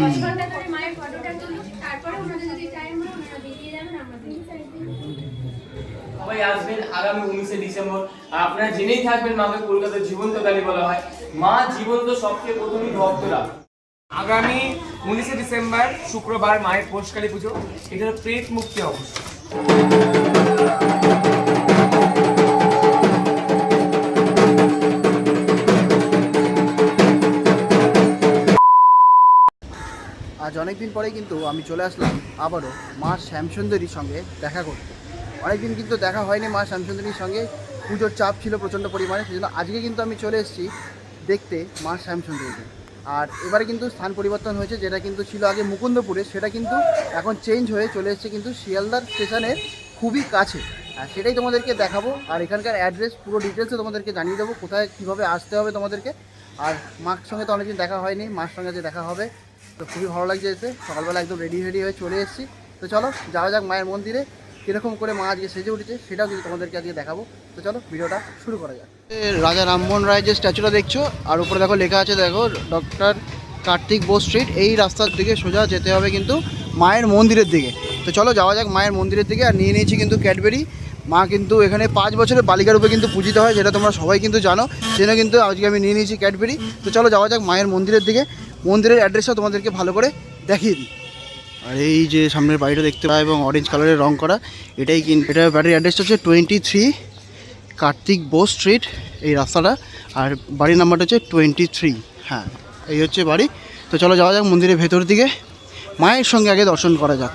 দশ ঘণ্টা ধরে মায়ের ফটোটা তুলুক তারপরে ওনাদের যদি টাইম হয় ওনারা বেরিয়ে যাবেন আমরা সবাই আসবেন আগামী উনিশে ডিসেম্বর। আর আপনারা জেনেই থাকবেন মাকে কলকাতার জীবন্ত কালী বলা হয়। মা জীবন্ত সবচেয়ে প্রথমই ভক্তরা। আগামী উনিশে ডিসেম্বর শুক্রবার মায়ের পোষকালী পুজো। এটা হলো প্রেত মুক্তি অবশ্য। আজ অনেক দিন পরে কিন্তু আমি চলে আসলাম আবারও মা শ্যামসুন্দরীর সঙ্গে দেখা করতে। অনেকদিন কিন্তু দেখা হয়নি মা শ্যামসুন্দরীর সঙ্গে। পুজোর চাপ ছিল প্রচণ্ড পরিমাণে, সেজন্য আজকে কিন্তু আমি চলে এসেছি দেখতে মা শ্যামসুন্দরীকে। আর এবারে কিন্তু স্থান পরিবর্তন হয়েছে, যেটা কিন্তু ছিল আগে মুকুন্দপুরে, সেটা কিন্তু এখন চেঞ্জ হয়ে চলে এসেছে কিন্তু শিয়ালদার স্টেশনের খুবই কাছে। আর সেটাই তোমাদেরকে দেখাবো, আর এখানকার অ্যাড্রেস পুরো ডিটেলসে তোমাদেরকে জানিয়ে দেবো, কোথায় কীভাবে আসতে হবে তোমাদেরকে। আর মার সঙ্গে তো অনেকদিন দেখা হয়নি, মার সঙ্গে যে দেখা হবে। তো খুবই ভালো লাগছে এসে সকালবেলা একদম রেডি রেডি হয়ে চলে এসেছি। তো চলো যাওয়া যাক মায়ের মন্দিরে, কীরকম করে মা আজকে সেজে উঠেছে, সেটাও কিন্তু তোমাদেরকে আজকে দেখাবো। তো চলো, ভিডিওটা শুরু করা যাক। রাজা রামমোহন রায় যে স্ট্যাচুটা দেখছ, আর উপরে দেখো লেখা আছে, দেখো ডক্টর কার্তিক বোস স্ট্রিট এই রাস্তার দিকে সোজা যেতে হবে কিন্তু মায়ের মন্দিরের দিকে। তো চলো, যাওয়া যাক মায়ের মন্দিরের দিকে, আর নিয়ে নিয়েছি কিন্তু ক্যাডবেরি মা কিন্তু এখানে পাঁচ বছরের বালিকা রূপে কিন্তু পূজিত হয়, যেটা তোমরা সবাই কিন্তু জানো সেটা কিন্তু আজকে আমি নিয়ে নিয়েছি ক্যাডবেরি তো চলো, যাওয়া যাক মায়ের মন্দিরের দিকে। মন্দিরের অ্যাড্রেসটা তোমাদেরকে ভালো করে দেখিয়ে দিই। আর এই যে সামনের বাড়িটা দেখতে পাই এবং অরেঞ্জ কালারের রং করা, এটাই কিন্তু এটা বাড়ির অ্যাড্রেসটা হচ্ছে twenty three Kartik Bose street এই রাস্তাটা। আর বাড়ির নাম্বারটা হচ্ছে টোয়েন্টি থ্রি হ্যাঁ এই হচ্ছে বাড়ি। তো চলো যাওয়া যাক মন্দিরের ভেতর দিকে। মায়ের সঙ্গে আগে দর্শন করা যাক।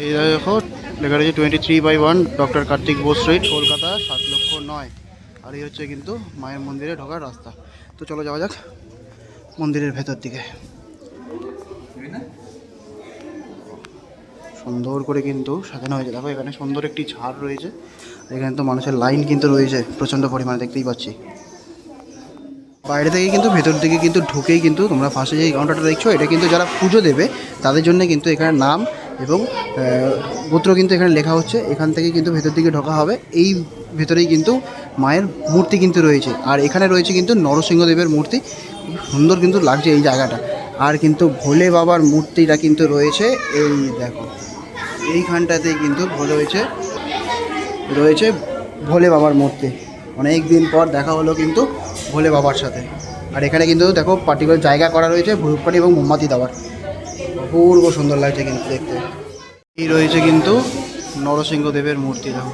এই দেখো, লেখা রয়েছে twenty three by one doctor Kartik Bose street Kolkata, সাত লক্ষ নয়। আর এই হচ্ছে কিন্তু মায়ের মন্দিরে ঢোকার রাস্তা। তো চলো যাওয়া যাক। মন্দিরের ভেতর দিকে। সুন্দর করে কিন্তু সাজানো হয়েছে। দেখো, এখানে সুন্দর একটি ঝাড় রয়েছে। এখানে তো মানুষের লাইন কিন্তু রয়েছে, প্রচণ্ড পরিমাণে, দেখতেই পাচ্ছি। বাইরে থেকে কিন্তু ভেতর দিকে কিন্তু ঢুকেই কিন্তু তোমরা ফার্স্টে যে কাউন্টারটা দেখছ, এটা কিন্তু যারা পুজো দেবে, তাদের জন্য কিন্তু এখানে নাম এবং গোত্র কিন্তু এখানে লেখা হচ্ছে। এখান থেকে কিন্তু ভেতর দিকে ঢোকা হবে। এই ভেতরেই কিন্তু মায়ের মূর্তি কিন্তু রয়েছে। আর এখানে রয়েছে কিন্তু নরসিংহদেবের মূর্তি। সুন্দর কিন্তু লাগছে এই জায়গাটা। আর কিন্তু ভোলে বাবার মূর্তিটা কিন্তু রয়েছে, এই দেখো। এইখানটাতেই কিন্তু ভোলে হয়েছে রয়েছে ভোলে বাবার মূর্তি। অনেক দিন পর দেখা হলো কিন্তু ভোলে বাবার সাথে। আর এখানে কিন্তু দেখো পার্টিকুলার জায়গা করা রয়েছে ভুরুপানি এবং মোমবাতি দেওয়ার। অপূর্ব সুন্দর লাগছে কিন্তু দেখতে। এই রয়েছে কিন্তু নরসিংহদেবের মূর্তি, দেখো।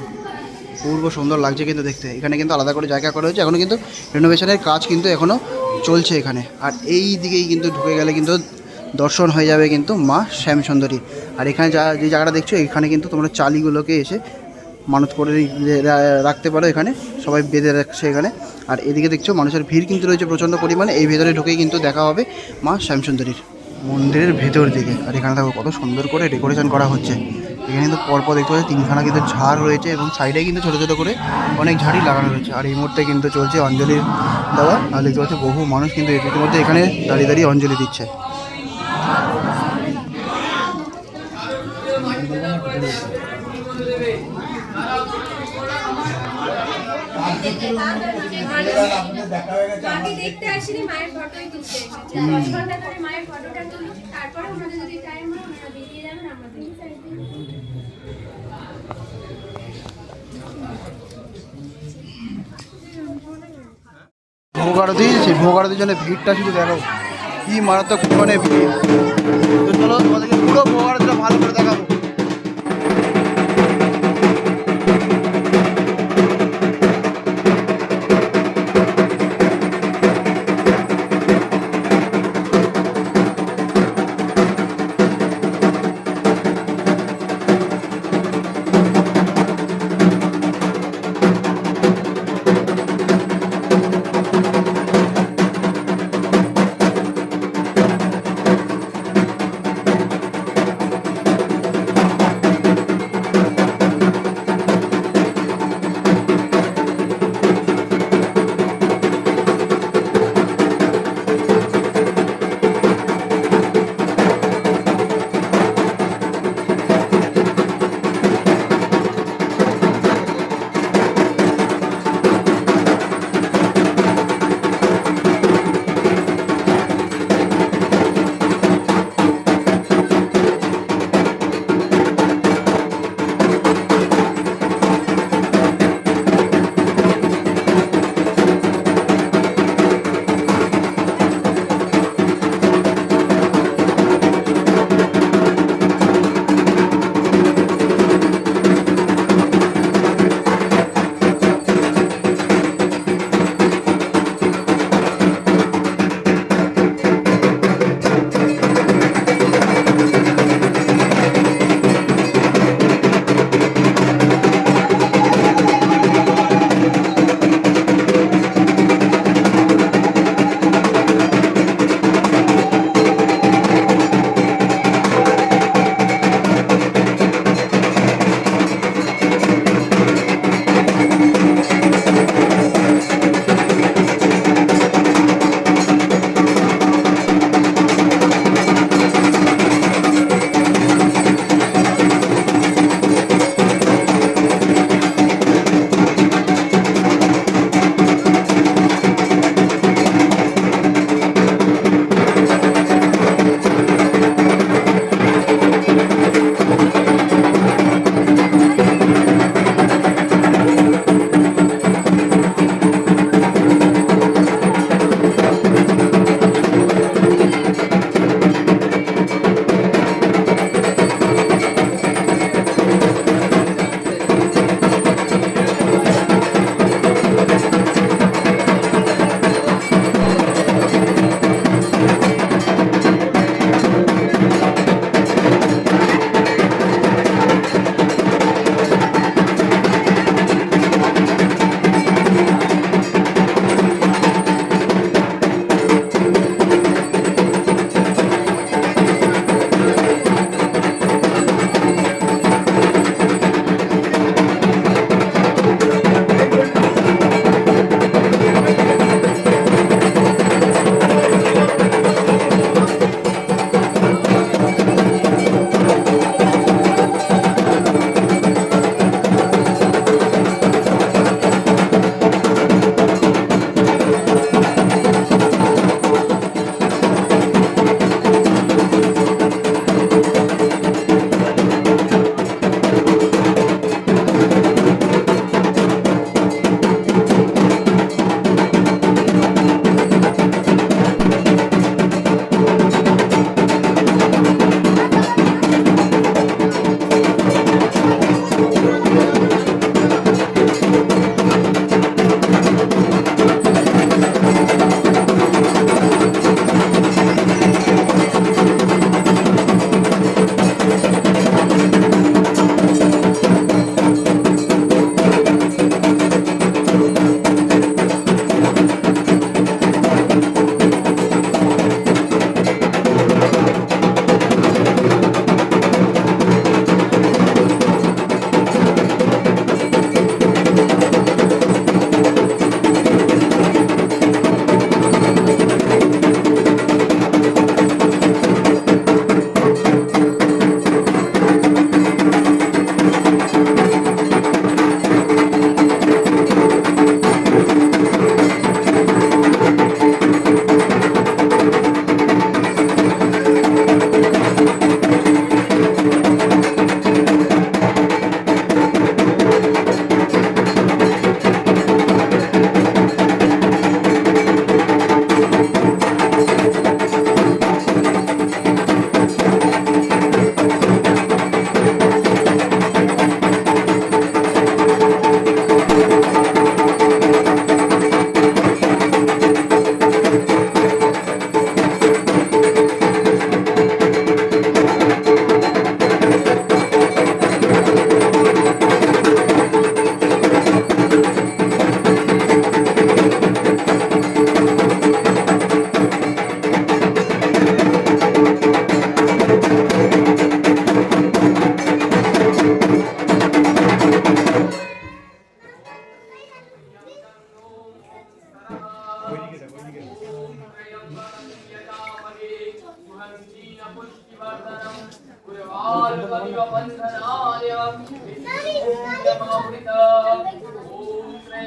পূর্ব সুন্দর লাগছে কিন্তু দেখতে। এখানে কিন্তু আলাদা করে জায়গা করা হয়েছে এখনও কিন্তু রেনোভেশনের কাজ কিন্তু এখনও চলছে এখানে। আর এই দিকেই কিন্তু ঢুকে গেলে কিন্তু দর্শন হয়ে যাবে কিন্তু মা শ্যামসুন্দরী। আর এখানে যা, যে জায়গাটা দেখছ, এখানে কিন্তু তোমরা চালিগুলোকে এসে মানত করে রাখতে পারো এখানে। সবাই বেঁধে রাখছে এখানে। আর এদিকে দেখছ, মানুষের ভিড় কিন্তু রয়েছে প্রচণ্ড পরিমাণে। এই ভেতরে ঢুকেই কিন্তু দেখা হবে মা শ্যামসুন্দরীর। মন্দিরের ভেতর দিকে। আর এখানে দেখো কত সুন্দর করে ডেকোরেশন করা হচ্ছে। এখানে কিন্তু পরপর দেখতে পাচ্ছি তিনখানা কিন্তু ঝাড় রয়েছে এবং সাইডে কিন্তু ছোটো ছোটো করে অনেক ঝাড়ি লাগানো রয়েছে। আর এই মুহূর্তে কিন্তু চলছে অঞ্জলির দেওয়া। আর দেখতে পাচ্ছি বহু মানুষ কিন্তু ইতিমধ্যে এখানে দাঁড়িয়ে দাঁড়িয়ে অঞ্জলি দিচ্ছে। ভোগ জন্য ভিড়টা শুধু দেখো। কি মারাত্মক পরিমাণে ভিড়। তো চলো তোমাদেরকে পুরো ভালো করে দেখাবো।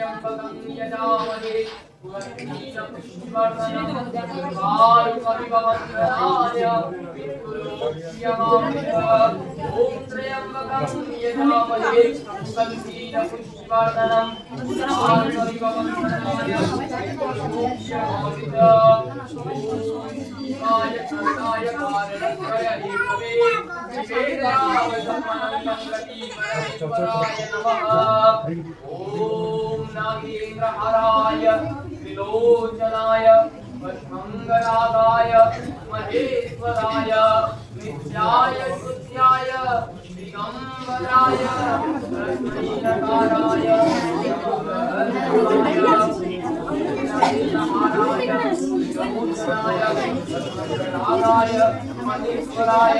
त्र्यम्बकं यजामहे ॐ त्र्यम्बकं यजामहे सुगन्धीनपुष्टिवर्धनम् ॐ शिवाय कारणत्रय एकमे विवेकावसमानं प्रतीपराय नमः ॐ नागेन्द्रहराय त्रिलोचनाय मंगलादाय महेश्वराय नित्याय शुद्ध्याय दिगम्बराय रागाय महेश्वराय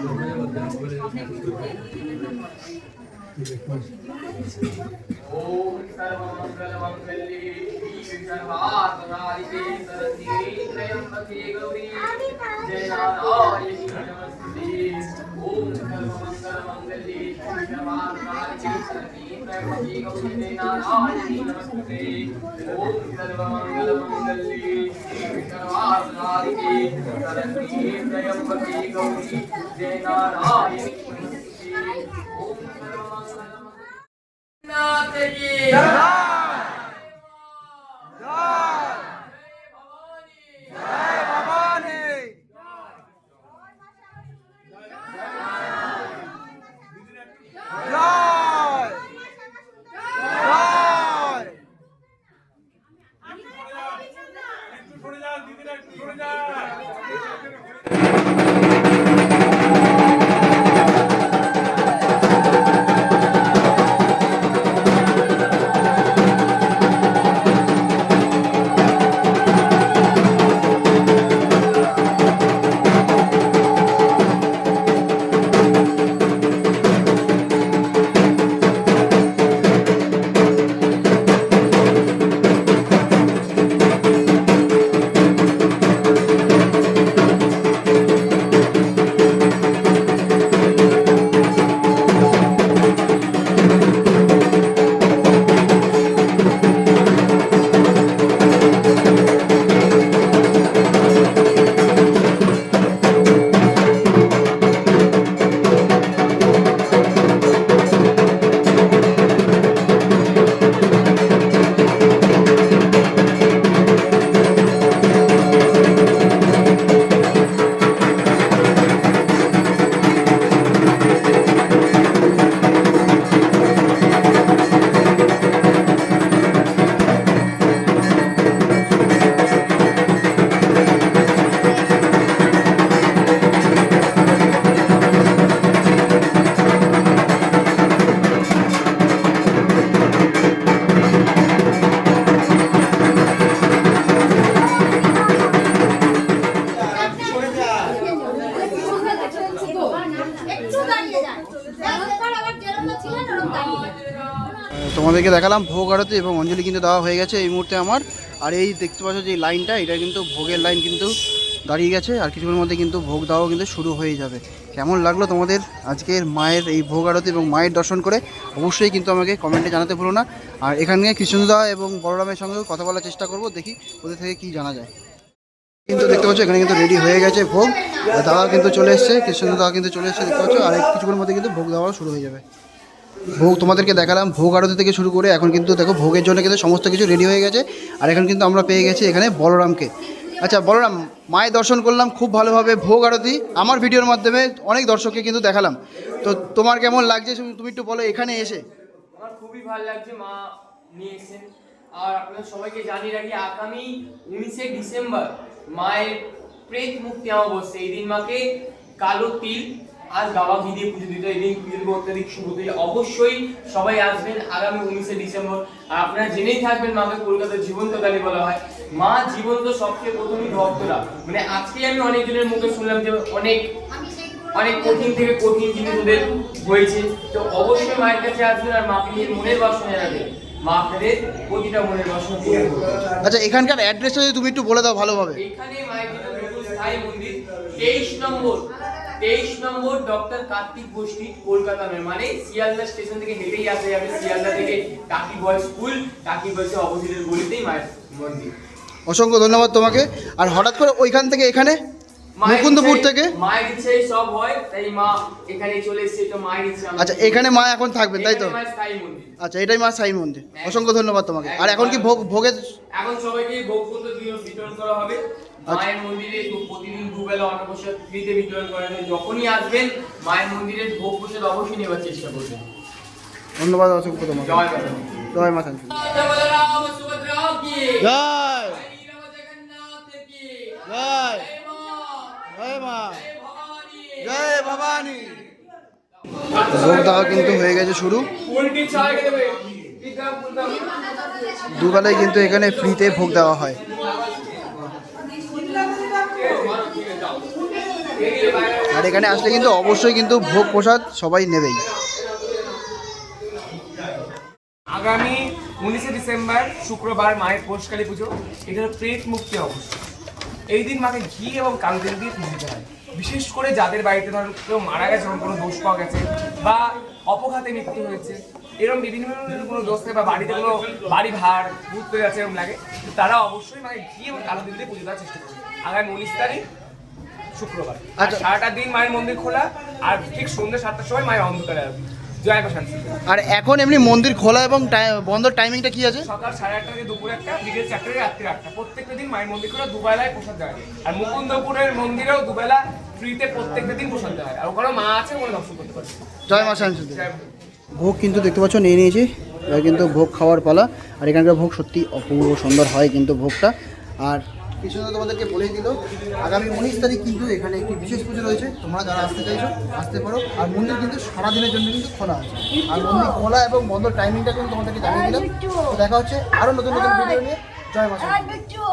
ओम सर्वमंगलमंगल्ये सर्वार्थनादिके सरस्वती त्र्यम्बके गौरी जयनारायणी नमस्ते ओम गौरी जयनारायणी नमस्ते ओम सर्वमंगलमंगल्ये सर्वार्थनादिके सरस्वती त्र्यम्बके गौरी な敵 তোমাদেরকে দেখালাম ভোগ আরতি এবং অঞ্জলি কিন্তু দেওয়া হয়ে গেছে এই মুহূর্তে আমার। আর এই দেখতে পাচ্ছ যে লাইনটা, এটা কিন্তু ভোগের লাইন কিন্তু দাঁড়িয়ে গেছে। আর কিছুক্ষণের মধ্যে কিন্তু ভোগ দেওয়াও কিন্তু শুরু হয়ে যাবে। কেমন লাগল তোমাদের আজকের মায়ের এই ভোগ আরতি এবং মায়ের দর্শন করে? অবশ্যই কিন্তু আমাকে কমেন্টে জানাতে ভুলো না। আর এখানে কৃষ্ণদা এবং বলরামের সঙ্গেও কথা বলার চেষ্টা করব, দেখি ওদের থেকে কি জানা যায়। কিন্তু দেখতে পাচ্ছ, এখানে কিন্তু রেডি হয়ে গেছে ভোগ। দাদা কিন্তু চলে এসছে, কৃষ্ণদা কিন্তু চলে এসছে, দেখতে পাচ্ছ। আর কিছুক্ষণের মধ্যে কিন্তু ভোগ দেওয়া শুরু হয়ে যাবে। ভোগ তোমাদেরকে দেখালাম, ভোগ আরতি থেকে শুরু করে এখন কিন্তু দেখো ভোগের জন্য কিন্তু সমস্ত কিছু রেডি হয়ে গেছে। আর এখন কিন্তু আমরা পেয়ে গেছি এখানে বলরামকে। আচ্ছা বলরাম, মায়ের দর্শন করলাম, খুব ভালোভাবে ভোগ আরতি। আমার ভিডিওর মাধ্যমে অনেক দর্শককে কিন্তু দেখালাম। তো তোমার কেমন লাগছে তুমি- একটু বলো, এখানে এসে। আমার খুবই ভালো লাগছে, মা নিয়ে এসেছেন। আর আপনাদের সবাইকে জানিয়ে রাখি, আগামী উনিশে ডিসেম্বর মায়ের প্রেত মুক্তি অমাবস্যা। এই দিন মাকে কালো তিল আজ বাবা দিয়ে পুজো দিতে পুজো দেবো অত্যাধিক শুভ অবশ্যই সবাই আসবেন আগামী উনিশে ডিসেম্বর। আর আপনারা জেনেই থাকবেন মাকে কলকাতার জীবন্ত কালী বলা হয়। মা জীবন্ত সবচেয়ে প্রথমই ভক্তরা। মানে আজকে আমি অনেকজনের মুখে শুনলাম যে অনেক অনেক কঠিন থেকে কঠিন জিনিস ওদের হয়েছে। তো অবশ্যই মায়ের কাছে আসবেন আর মাকে নিয়ে মনের বাসনা জানাবেন। প্রতিটা মনের বাসনা আচ্ছা এখানকার অ্যাড্রেসটা যদি তুমি একটু বলে দাও ভালোভাবে। এখানে মায়ের স্থায়ী মন্দির তেইশ নম্বর। তেইশ নম্বর ডক্টর কার্তিক গোষ্ঠী কলকাতা নয় মানে শিয়ালদা স্টেশন থেকে হেঁটেই আসা যাবে। শিয়ালদা থেকে টাকি বয় স্কুল টাকি বয়সে অপোজিটের গলিতেই মায়ের মন্দির। অসংখ্য ধন্যবাদ তোমাকে। আর হঠাৎ করে ওইখান থেকে এখানে? মুকুন্দপুর থেকে? মায়ের ইচ্ছাই সব হয় তাই মা এখানে চলে এসেছে তো মায়ের ইচ্ছা। আচ্ছা এখানে মা এখন থাকবেন তাই তো? আচ্ছা এটাই মা সাই মন্দির। অসংখ্য ধন্যবাদ তোমাকে। আর এখন কি ভোগ ভোগের এখন সবাইকে ভোগ পর্যন্ত বিতরণ করা হবে। মায়ের মন্দিরে প্রতিদিন দুবেলা অন্নপ্রসাদ ফ্রিতে বিতরণ করা যখনই আসবেন মায়ের মন্দিরের ভোগ প্রসাদ অবশ্যই নেওয়ার চেষ্টা করবেন। ধন্যবাদ অসংখ্য তোমাকে জয় মাতা জয় মা শান্তি জয় জয় জয়। মা জয় মা। জয় ভবানী জয় ভবানী। ভোগ দেওয়া কিন্তু হয়ে গেছে শুরু। দুবেলায় কিন্তু এখানে ফ্রিতে ভোগ দেওয়া হয়। আর এখানে আসলে কিন্তু অবশ্যই কিন্তু ভোগ প্রসাদ সবাই নেবেই। আগামী উনিশে ডিসেম্বর শুক্রবার মায়ের পোষকালী পুজো। এটা হলো প্রেত মুক্তি অবশ্য এই দিন মাকে ঘি এবং কালদের দিয়ে পুজোতে হয়। বিশেষ করে যাদের বাড়িতে ধরুন কেউ মারা গেছে, কোনো দোষ পাওয়া গেছে বা অপঘাতে মৃত্যু হয়েছে এরকম বিভিন্ন ধরনের কোনো দোষ বা বাড়িতে কোনো বাড়ি ভার হয়ে যাচ্ছে এরকম লাগে তারা অবশ্যই মাকে ঘি এবং কালো দিন দিয়ে পুজো দেওয়ার চেষ্টা করবে। আগামী উনিশ তারিখ শুক্রবার। আর আচ্ছা। সারাটা দিন মায়ের মন্দির খোলা আর ঠিক সন্ধ্যে সাতটার সময় মায়ের অন্ধকারে আসবে। জয় শান্তি। আর এখন এমনি মন্দির খোলা এবং বন্ধ টাইমিংটা কি আছে? সকাল সাড়ে আটটা থেকে দুপুর একটা বিকেল চারটে থেকে রাত্রি আটটা। প্রত্যেকটা দিন মায়ের মন্দির করে দুবেলায় প্রসাদ দেওয়া হয়। আর মুকুন্দপুরের মন্দিরেও দুবেলা ফ্রিতে প্রত্যেকটা দিন প্রসাদ দেওয়া হয়। আর ওখানে মা আছে ওখানে দর্শন করতে পারবে জয় মা শান্তি। জয় ভোগ কিন্তু দেখতে পাচ্ছ নিয়ে নিয়েছি। এবার কিন্তু ভোগ খাওয়ার পালা। আর এখানকার ভোগ সত্যি অপূর্ব সুন্দর হয় কিন্তু ভোগটা। আর কৃষ্ণ তোমাদেরকে বলেই দিল। আগামী উনিশ তারিখ কিন্তু এখানে একটি বিশেষ পুজো রয়েছে। তোমরা যারা আসতে চাইছো, আসতে পারো। আর মন্দির কিন্তু সারাদিনের জন্য কিন্তু খোলা আছে। আর মন্দির খোলা এবং বন্ধ টাইমিংটা কিন্তু তোমাদেরকে জানিয়ে দিলাম। দেখা হচ্ছে আরও নতুন নতুন ভিডিও নিয়ে। জয় মা শান্তি। বিট্টু